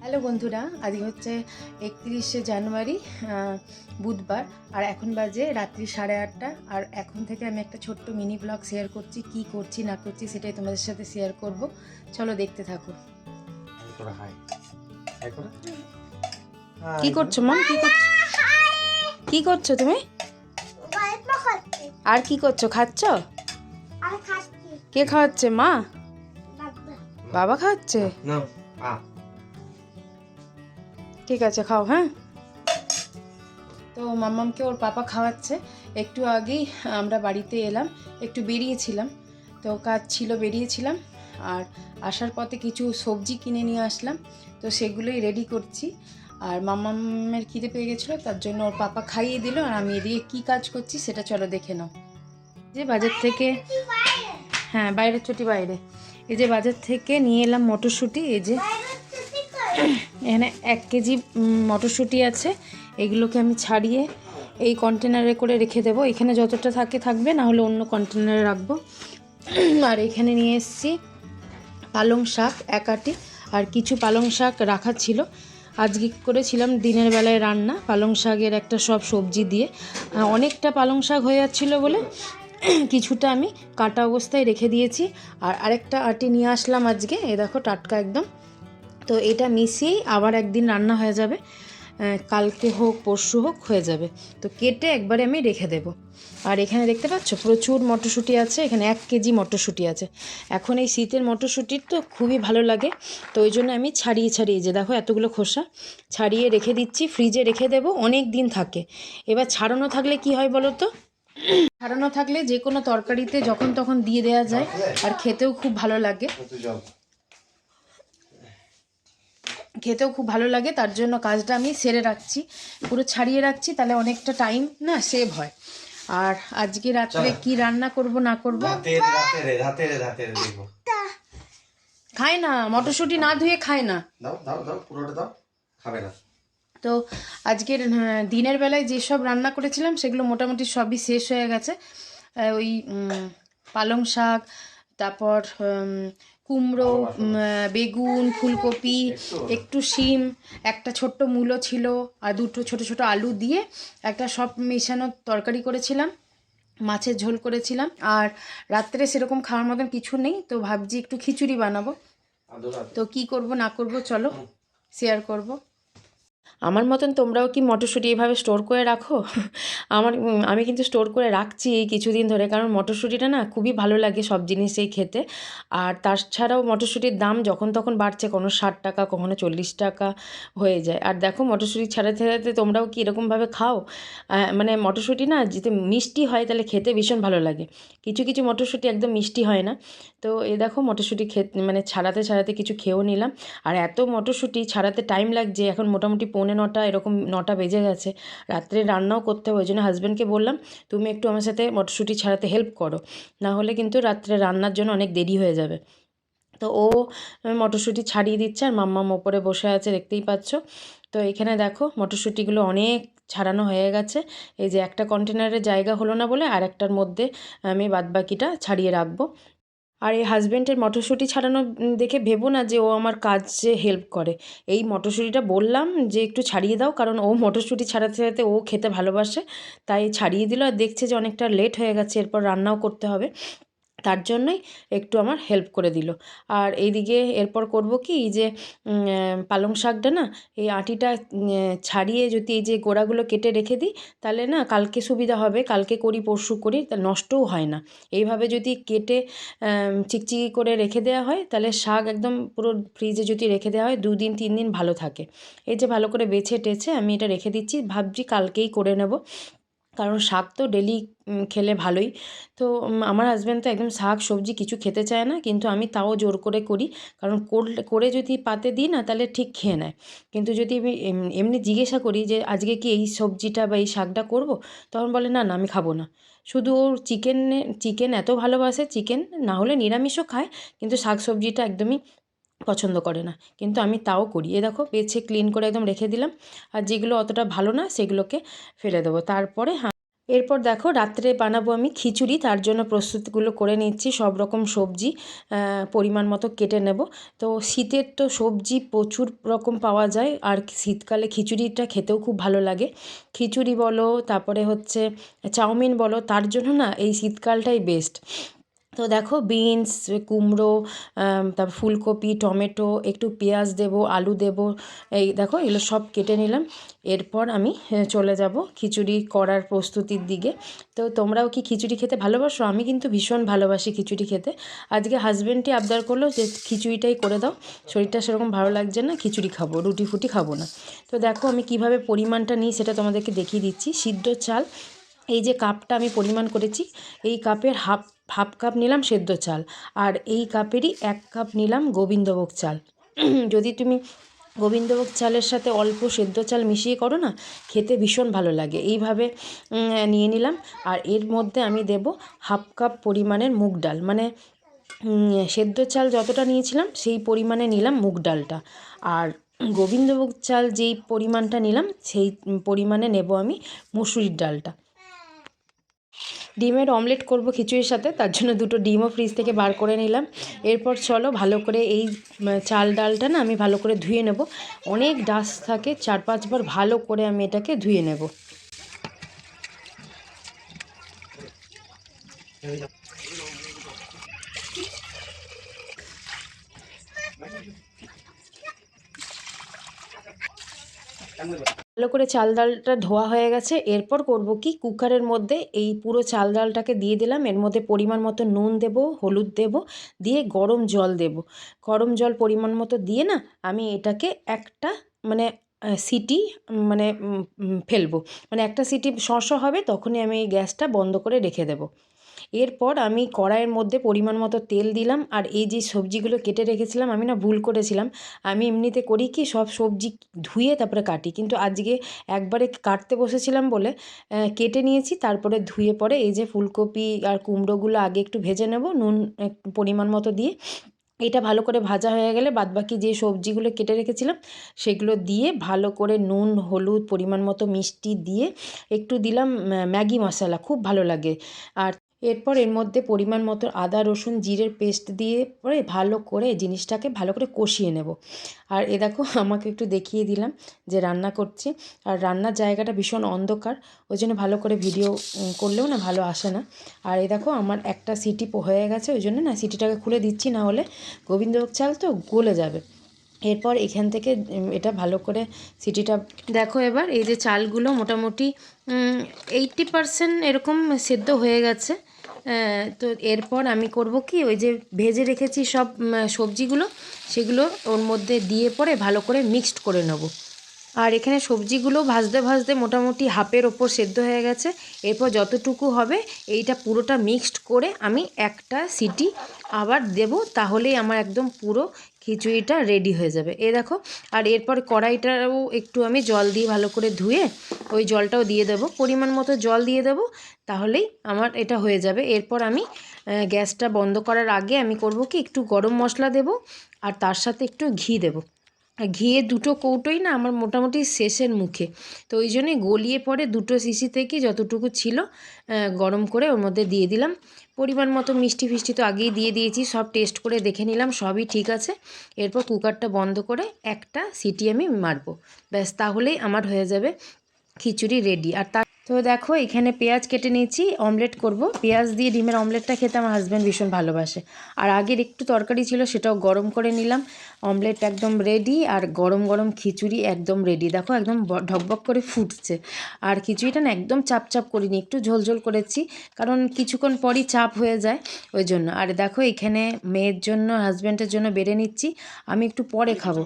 Hello বন্ধুরা আজ হচ্ছে একত্রিশে জানুয়ারি বুধবার আর এখন বাজে রাত্রি সাড়ে আটটা। আর এখন থেকে আমি একটা ছোট্ট মিনি ব্লগ শেয়ার করছি কি করছি না করছি সেটাই তোমাদের সাথে শেয়ার করব। চলো দেখতে থাকো। হাই করো হাই। হাই করো। কি করছ মম কি করছ? কি করছ তুমি? আর কি করছ খাচ্ছ। কে খাওয়াচ্ছে মা? বাবা খাওয়াচ্ছে ঠিক আছে খাও হ্যাঁ? তো মাম্মামকে ওর পাপা খাওয়াচ্ছে। একটু আগেই আমরা বাড়িতে এলাম একটু বেরিয়েছিলাম। তো কাজ ছিল বেরিয়েছিলাম। আর আসার পথে কিছু সবজি কিনে নিয়ে আসলাম। তো সেগুলোই রেডি করছি। আর মাম্মামের খিদে পেয়ে গেছিল তার জন্য ওর পাপা খাইয়ে দিল। আর আমি এদিকে কী কাজ করছি সেটা চলো দেখে নাও। যে বাজার থেকে হ্যাঁ বাইরের চটি বাইরে। এই যে বাজার থেকে নিয়ে এলাম মটরশুঁটি, এই যে এখানে এক কেজি মটরশুঁটি আছে। এগুলোকে আমি ছাড়িয়ে এই কন্টেনারে করে রেখে দেবো। এখানে যতটা থাকে থাকবে, না হলে অন্য কন্টেনারে রাখব। আর এখানে নিয়ে এসেছি পালং শাক এক আটি, আর কিছু পালং শাক রাখা ছিল। আজকে করেছিলাম দিনের বেলায় রান্না, পালং শাকের একটা সব সবজি দিয়ে। অনেকটা পালং শাক হয়ে যাচ্ছিল বলে কিছুটা আমি কাটা অবস্থায় রেখে দিয়েছি। আর আরেকটা আটি নিয়ে আসলাম আজকে। এ দেখো, টাটকা একদম। তো এটা মিশিয়েই আবার একদিন রান্না হয়ে যাবে। কালকে হোক, পরশু হোক, হয়ে যাবে। তো কেটে একবারে আমি রেখে দেব। আর এখানে দেখতে পাচ্ছ, প্রচুর মটরশুঁটি আছে। এখানে এক কেজি মটরশুঁটি আছে। এখন এই শীতের মটরশুঁটির তো খুবই ভালো লাগে। তো ওই জন্য আমি ছাড়িয়ে ছাড়িয়ে যে দেখো, এতগুলো খোসা ছাড়িয়ে রেখে দিচ্ছি। ফ্রিজে রেখে দেবো, অনেক দিন থাকে। এবার ছাড়ানো থাকলে কি হয় বলো তো? ছাড়ানো থাকলে যে কোনো তরকারিতে যখন তখন দিয়ে দেওয়া যায় আর খেতেও খুব ভালো লাগে। খেতেও খুব ভালো লাগে তার জন্য কাজটা আমি সেরে রাখছি। পুরো ছাড়িয়ে রাখছি তাহলে অনেকটা টাইম না সেভ হয়। আর আজকে রাত্রে কি রান্না করব না করব? খায় না মটরশুঁটি না ধুয়ে খায় না। দাও দাও দাও পুরোটা দাও খাবে না। তো আজকের দিনের বেলায় যেসব রান্না করেছিলাম সেগুলো মোটামুটি সবই শেষ হয়ে গেছে। ওই পালং শাক তারপর কুমড়ো বেগুন ফুলকপি একটু। শিম একটা ছোট্ট মূলো ছিল আর দুটো ছোট ছোট আলু দিয়ে একটা সব মেশানো তরকারি করেছিলাম মাছের ঝোল করেছিলাম। আর রাত্রে সেরকম খাওয়ার মতন কিছু নেই তো ভাবছি একটু খিচুড়ি বানাবো। তো কি করব না করব চলো শেয়ার করব। আমার মতন তোমরাও কি মটরশুঁটি এভাবে স্টোর করে রাখো? আমার আমি কিন্তু স্টোর করে রাখছি এই কিছুদিন ধরে, কারণ মটরশুঁটিটা না খুবই ভালো লাগে সব জিনিসেই খেতে। আর তাছাড়াও মটরশুঁটির দাম যখন তখন বাড়ছে, কোনো ষাট টাকা, কখনো চল্লিশ টাকা হয়ে যায়। আর দেখো মটরশুঁটি ছাড়াতে ছাড়াতে তোমরাও কি এরকমভাবে খাও? মানে মটরশুঁটি না যদি মিষ্টি হয় তাহলে খেতে ভীষণ ভালো লাগে। কিছু কিছু মটরশুঁটি একদম মিষ্টি হয় না। তো এ দেখো মটরশুঁটি খে মানে ছাড়াতে ছাড়াতে কিছু খেয়েও নিলাম। আর এত মটরশুঁটি ছাড়াতে টাইম লাগছে, এখন মোটামুটি পৌনে নটা এরকম নটা বেজে গেছে। রাত্রে রান্নাও করতে হবে, ওই জন্য হাজব্যান্ডকে বললাম, তুমি একটু আমার সাথে মটরশুঁটি ছাড়াতে হেল্প করো। না হলে কিন্তু রাত্রে রান্নার জন্য অনেক দেরি হয়ে যাবে। তো ও মটরশুঁটি ছাড়িয়ে দিচ্ছে, আর মাম্মাম ওপরে বসে আছে, দেখতেই পাচ্ছ। তো এখানে দেখো, মটরশুঁটিগুলো অনেক ছাড়ানো হয়ে গেছে। এই যে একটা কন্টেনারের জায়গা হলো না বলে আর একটার মধ্যে আমি বাদবাকিটা ছাড়িয়ে রাখব। আর এই হাজব্যান্ডের মটরশুঁটি ছাড়ানো দেখে ভেবো না যে ও আমার কাজে হেল্প করে। এই মটরশুঁটিটা বললাম যে একটু ছাড়িয়ে দাও, কারণ ও মটরশুঁটি ছাড়াতে ছাড়াতে ও খেতে ভালোবাসে, তাই ছাড়িয়ে দিল আর দেখছে যে অনেকটা লেট হয়ে গেছে, এরপর রান্নাও করতে হবে। তার জন্যই একটু আমার হেল্প করে দিল। আর এইদিকে এরপর করব কি যে পালং শাকটা না, এই আটিটা ছাড়িয়ে যদি এই যে গোড়াগুলো কেটে রেখে দিই, তাহলে না কালকে সুবিধা হবে, কালকে করি, পরশু করি, তা নষ্টও হয় না। এইভাবে যদি কেটে চিকচিকি করে রেখে দেওয়া হয়, তাহলে শাক একদম পুরো ফ্রিজে যদি রেখে দেওয়া হয়, দুদিন তিন দিন ভালো থাকে। এই যে ভালো করে বেছে টেছে আমি এটা রেখে দিচ্ছি, ভাবছি কালকেই করে নেব। কারণ শাক তো ডেলি খেলে ভালোই। তো আমার হাজব্যান্ড তো একদম শাক, সবজি কিছু খেতে চায় না, কিন্তু আমি তাও জোর করে করি। কারণ করলে করে যদি পাতে দিই না, তাহলে ঠিক খেয়ে নেয়। কিন্তু যদি আমি এমনি জিজ্ঞাসা করি যে, আজকে কি এই সবজিটা বা এই শাকটা করব? তখন বলে, না না, আমি খাব না। শুধু ওর চিকেনে চিকেন এত ভালোবাসে চিকেন না হলে নিরামিষও খায়, কিন্তু শাক সবজিটা একদমই পছন্দ করে না। কিন্তু আমি তাও করি। এ দেখো বেছে ক্লিন করে একদম রেখে দিলাম। আর যেগুলো অতটা ভালো না, সেগুলোকে ফেলে দেবো। তারপরে এরপর দেখো, রাত্রে বানাবো আমি খিচুড়ি। তার জন্য প্রস্তুতিগুলো করে নিচ্ছি। সব রকম সবজি পরিমাণ মতো কেটে নেব। তো শীতের তো সবজি প্রচুর রকম পাওয়া যায়। আর শীতকালে খিচুড়িটা খেতেও খুব ভালো লাগে। খিচুড়ি বলো, তারপরে হচ্ছে চাউমিন বলো, তার জন্য না এই শীতকালটাই বেস্ট তো দেখো বিনস, কুমড়ো তারপর ফুলকপি, টমেটো, একটু পেঁয়াজ দেবো, আলু দেবো, এই দেখো এগুলো সব কেটে নিলাম। এরপর আমি চলে যাব খিচুড়ি করার প্রস্তুতির দিকে। তো তোমরাও কি খিচুড়ি খেতে ভালোবাসো? আমি কিন্তু ভীষণ ভালোবাসি খিচুড়ি খেতে। আজকে হাজব্যান্ডই আবদার করল যে খিচুড়িটাই করে দাও। শরীরটা সেরকম ভালো লাগছে না, খিচুড়ি খাব, রুটি ফুটি খাব না। তো দেখো আমি কীভাবে পরিমাণটা নিই সেটা তোমাদেরকে দেখিয়ে দিচ্ছি। সিদ্ধ চাল এই যে কাপটা আমি পরিমাণ করেছি, এই কাপের হাফ হাফ কাপ নিলাম সেদ্ধ চাল আর এই কাপেরই এক কাপ নিলাম গোবিন্দভোগ চাল। যদি তুমি গোবিন্দভোগ চালের সাথে অল্প সেদ্ধ চাল মিশিয়ে করো না, খেতে ভীষণ ভালো লাগে। এইভাবে নিয়ে নিলাম আর এর মধ্যে আমি দেব হাফ কাপ পরিমাণের মুগ ডাল। মানে সেদ্ধ চাল যতটা নিয়েছিলাম সেই পরিমাণে নিলাম মুগ ডালটা। আর গোবিন্দভোগ চাল যেই পরিমাণটা নিলাম সেই পরিমাণে নেব আমি মুসুরির ডালটা। ডিমের অমলেট করব খিচুড়ির সাথে, তার জন্য দুটো ডিমও ফ্রিজ থেকে বার করে নিলাম। এরপর চলো ভালো করে এই চাল ডালটা না আমি ভালো করে ধুয়ে নেব। অনেক ডাস্ট থাকে, চার পাঁচবার ভালো করে আমি এটাকে ধুয়ে নেব। ভালো করে চাল ডালটা ধোয়া হয়ে গেছে। এরপর করব কি? কুকারের মধ্যে এই পুরো চাল ডালটাকে দিয়ে দিলাম। এর মধ্যে পরিমাণ মতো নুন দেব, হলুদ দেব, দিয়ে গরম জল দেব। গরম জল পরিমাণ মতো দিয়ে না আমি এটাকে একটা মানে সিটি মানে ফেলব। মানে একটা সিটি শস হবে, তখনই আমি এই গ্যাসটা বন্ধ করে রেখে দেবো। এরপর আমি কড়াইয়ের মধ্যে পরিমাণ মতো তেল দিলাম আর এই যে সবজিগুলো কেটে রেখেছিলাম আমি না ভুল করেছিলাম। আমি এমনিতে করি কি সব সবজি ধুয়ে তারপরে কাটি। কিন্তু আজকে একবারে কাটতে বসেছিলাম বলে কেটে নিয়েছি, তারপরে ধুয়ে পরে এই যে ফুলকপি আর কুমড়োগুলো আগে একটু ভেজে নেব, নুন পরিমাণ মতো দিয়ে। এটা ভালো করে ভাজা হয়ে গেলে বাদবাকি যে সবজিগুলো কেটে রেখেছিলাম, সেগুলো দিয়ে ভালো করে নুন, হলুদ পরিমাণ মতো মিষ্টি দিয়ে একটু দিলাম ম্যাগি মশলা, খুব ভালো লাগে। আর এরপর এর মধ্যে পরিমাণ মতো আদা, রসুন, জিরের পেস্ট দিয়ে পরে ভালো করে জিনিসটাকে ভালো করে কষিয়ে নেব। আর এ দেখো, আমাকে একটু দেখিয়ে দিলাম যে রান্না করছি। আর রান্নার জায়গাটা ভীষণ অন্ধকার, ওই জন্য ভালো করে ভিডিও করলেও না ভালো আসে না। আর এ দেখো, আমার একটা সিটি হয়ে গেছে, ওই জন্য না সিটিটাকে খুলে দিচ্ছি, না হলে গোবিন্দভোগ চাল তো গলে যাবে। এরপর এখান থেকে এটা ভালো করে সিটিটা, দেখো এবার এই যে চালগুলো মোটামুটি এইটটি পারসেন্ট এরকম সেদ্ধ হয়ে গেছে। তো এরপর আমি করব কি, ওই যে ভেজে রেখেছি সব সবজিগুলো, সেগুলো ওর মধ্যে দিয়ে পরে ভালো করে মিক্সড করে নেব। আর এখানে সবজিগুলো ভাজতে ভাজতে মোটামুটি হাফের ওপর সেদ্ধ হয়ে গেছে। এরপর যতটুকু হবে, এইটা পুরোটা মিক্সড করে আমি একটা সিটি আবার দেব, তাহলেই আমার একদম পুরো খিচুড়িটা রেডি হয়ে যাবে। এ দেখো, আর এরপর কড়াইটাও একটু আমি জল দিয়ে ভালো করে ধুয়ে ওই জলটাও দিয়ে দেবো। পরিমাণ মতো জল দিয়ে দেবো, তাহলেই আমার এটা হয়ে যাবে। এরপর আমি গ্যাসটা বন্ধ করার আগে আমি করব কি, একটু গরম মশলা দেব, আর তার সাথে একটু ঘি দেবো। ঘিয়ের দুটো কৌটোই না আমার মোটামুটি শেষের মুখে। তো ওই জন্যই গলিয়ে পরে দুটো শিশি থেকে যতটুকু ছিল গরম করে ওর মধ্যে দিয়ে দিলাম। পরিমাণ মতো মিষ্টি ফিষ্টি তো আগেই দিয়ে দিয়েছি, সব টেস্ট করে দেখে নিলাম, সবই ঠিক আছে। এরপর কুকারটা বন্ধ করে একটা সিটি আমি মারবো। ব্যাস, তাহলেই আমার হয়ে যাবে খিচুড়ি রেডি। আর তার তো দেখো, এখানে পেঁয়াজ কেটে নিয়েছি অমলেট করব। পেঁয়াজ দিয়ে ডিমের অমলেটটা খেতে আমার হাজব্যান্ড ভীষণ ভালোবাসে। আর আগের একটু তরকারি ছিল, সেটাও গরম করে নিলাম। অমলেট একদম রেডি আর গরম গরম খিচুড়ি একদম রেডি দেখো, একদম ঢকবক করে ফুটছে। আর খিচুড়িটা না একদম চাপ চাপ করিনি, একটু ঝোলঝোল করেছি, কারণ কিছুক্ষণ পরই চাপ হয়ে যায়, ওই জন্য। আর দেখো, এখানে মেয়ের জন্য হাজব্যান্ডের জন্য বেড়ে নিচ্ছি। আমি একটু পরে খাব,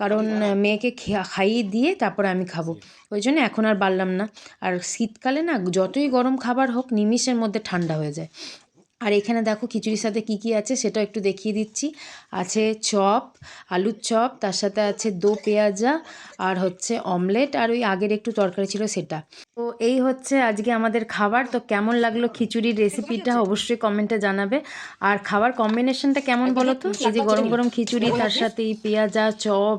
কারণ মেয়েকে খাইয়ে দিয়ে তারপর আমি খাব। ওই জন্য এখন আর বাড়লাম না। আর শীতকালে না যতই গরম খাবার হোক, নিমিষের মধ্যে ঠান্ডা হয়ে যায়। আর এখানে দেখো খিচুড়ির সাথে কি কি আছে সেটা একটু দেখিয়ে দিচ্ছি। আছে চপ আলুর চপ তার সাথে আছে দো পেঁয়াজা আর হচ্ছে অমলেট আর ওই আগের একটু তরকারি ছিল সেটা। তো এই হচ্ছে আজকে আমাদের খাবার। তো কেমন লাগল খিচুড়ির রেসিপিটা অবশ্যই কমেন্টে জানাবে। আর খাবার কম্বিনেশনটা কেমন বলো তো? এই যে গরম গরম খিচুড়ি তার সাথে এই পেঁয়াজা চপ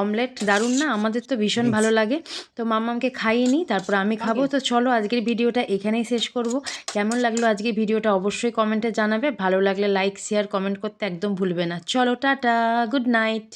অমলেট দারুণ না? আমাদের তো ভীষণ ভালো লাগে। তো মাম্মামকে খাইয়ে নিই তারপর আমি খাব। তো চলো আজকের ভিডিওটা এখানেই শেষ করব। কেমন লাগল আজকে ভিডিওটা অবশ্যই কমেন্টে জানাবে। ভালো লাগলে লাইক শেয়ার কমেন্ট করতে একদম ভুলবে না। চলো, টাটা গুড নাইট